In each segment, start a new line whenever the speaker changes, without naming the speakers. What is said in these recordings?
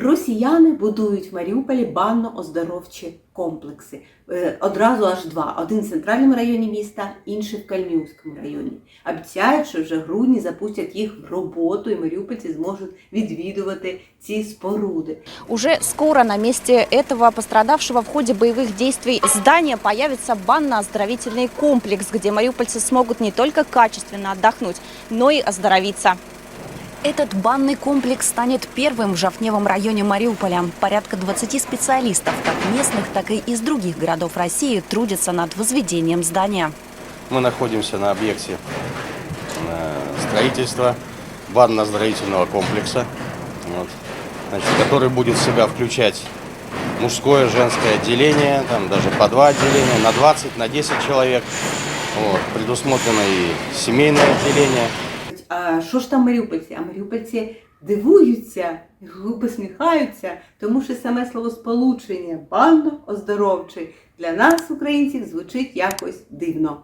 Росіяни будують в Маріуполі банно-оздоровчі комплекси. Е, Одразу аж два: один в центральному районі міста, інший в Кальмівському районі. Обіцяють, що вже в грудні запустять їх в роботу, і маріупольці зможуть відвідувати ці споруди.
Уже скоро на месте этого пострадавшего в ходе боевых действий здания появится банно-оздоровительный комплекс, где мариупольцы смогут не только качественно отдохнуть, но и оздоровиться. Этот банный комплекс станет первым в Жовневом районе Мариуполя. Порядка 20 специалистов, как местных, так и из других городов России, трудятся над возведением здания.
Мы находимся на объекте э, строительства банно-оздоровительного комплекса, вот, значит, который будет в себя включать мужское, женское отделение, там даже по два отделения, на 20, на 10 человек. Вот, предусмотрено и семейное отделение.
А що ж там маріупольці? А маріупольці дивуються, посміхаються, тому що саме словосполучення банно-оздоровчий для нас, українців, звучить якось дивно.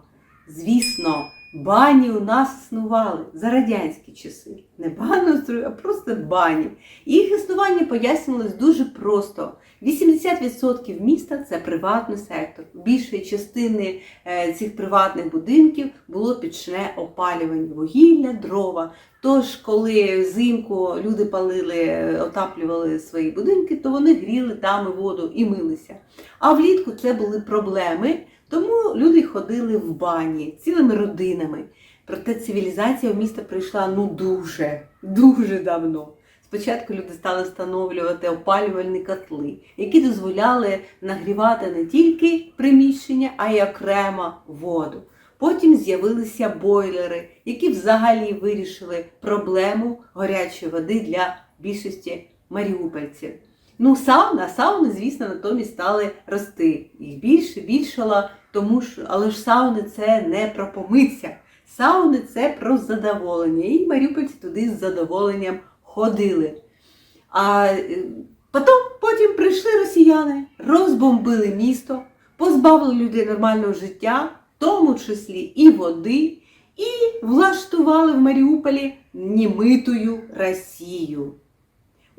Звісно, бані у нас існували за радянські часи. Не банно, а просто бані. Їх існування пояснювалось дуже просто. 80% міста це приватний сектор. Більшої частини е, цих приватних будинків було пічне опалювання, вугілля, дрова. Тож, коли взимку люди палили, е, отаплювали свої будинки, то вони гріли там воду і милися. А влітку це були проблеми, тому люди ходили в бані цілими родинами. Проте цивілізація в місто прийшла ну дуже, дуже давно. Спочатку люди стали встановлювати опалювальні котли, які дозволяли нагрівати не тільки приміщення, а й окремо воду. Потім з'явилися бойлери, які взагалі вирішили проблему гарячої води для більшості маріупольців. Ну, сауна, сауни, звісно, натомість стали рости. Їх більше, більшало, тому що, але ж сауни це не про помитися. Сауни це про задоволення. І маріупольці туди з задоволенням ходили. А е, потім, потім прийшли росіяни, розбомбили місто, позбавили людей нормального життя, в тому числі і води, і влаштували в Маріуполі німитою Росію.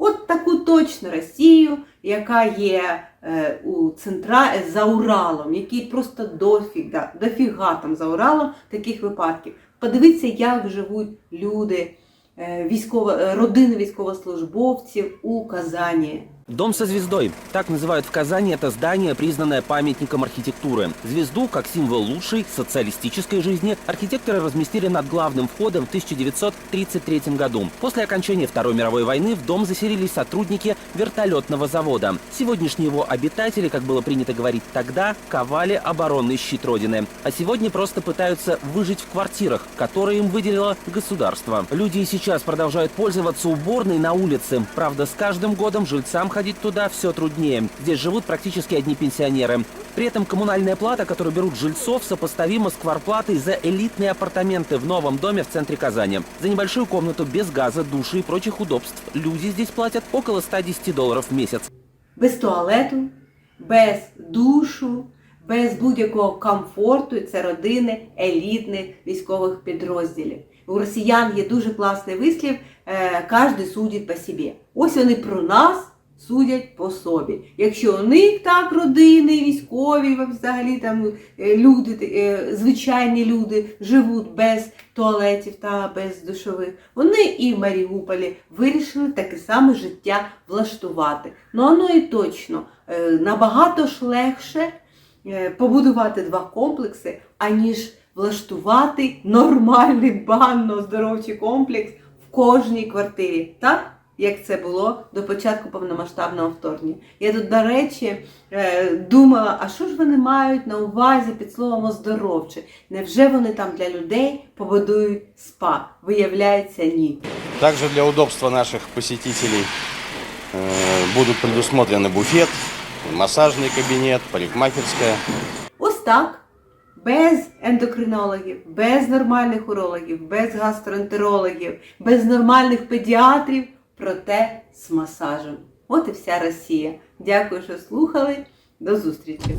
От таку точно Росію, яка є е, у центра е, за Уралом, який просто дофіга, дофіга там за Уралом таких випадків. Подивіться, як живуть люди, е, військово, родини військовослужбовців у Казані.
Дом со звездой. Так называют в Казани это здание, признанное памятником архитектуры. Звезду, как символ лучшей социалистической жизни, архитекторы разместили над главным входом в 1933 году. После окончания Второй мировой войны в дом заселились сотрудники вертолетного завода. Сегодняшние его обитатели, как было принято говорить тогда, ковали оборонный щит Родины. А сегодня просто пытаются выжить в квартирах, которые им выделило государство. Люди и сейчас продолжают пользоваться уборной на улице. Правда, с каждым годом жильцам ходить туда все труднее. Здесь живут практически одни пенсионеры. При этом коммунальная плата, которую берут жильцов, сопоставима с кварплатой за элитные апартаменты в новом доме в центре Казани. За небольшую комнату без газа, души и прочих удобств люди здесь платят около 110 долларов в месяц.
без туалету, без душу, без будь-якого комфорту. І Це родини елітних військових підрозділів. У росіян є дуже класний вислів е, «Кожний судить по собі. Ось вони про нас судять по собі. Якщо у них так родини, військові, взагалі там е, люди, е, звичайні люди живуть без туалетів та без душових, вони і в Маріуполі вирішили таке саме життя влаштувати. Ну воно і точно е, набагато ж легше побудувати два комплекси, аніж влаштувати нормальний банно-оздоровчий комплекс в кожній квартирі. Так? Як це було до початку повномасштабного вторгнення. Я тут, до речі, е, думала, а що ж вони мають на увазі під словом оздоровче? Невже вони там для людей побудують спа? Виявляється, ні.
Также для удобства наших посетителей э, будут предусмотрены буфет, массажный кабинет, парикмахерская.
Ось так, без ендокринологів, без нормальних урологів, без гастроентерологів, без нормальних педіатрів, проте з масажем. От і вся Росія. Дякую, що слухали. До зустрічі!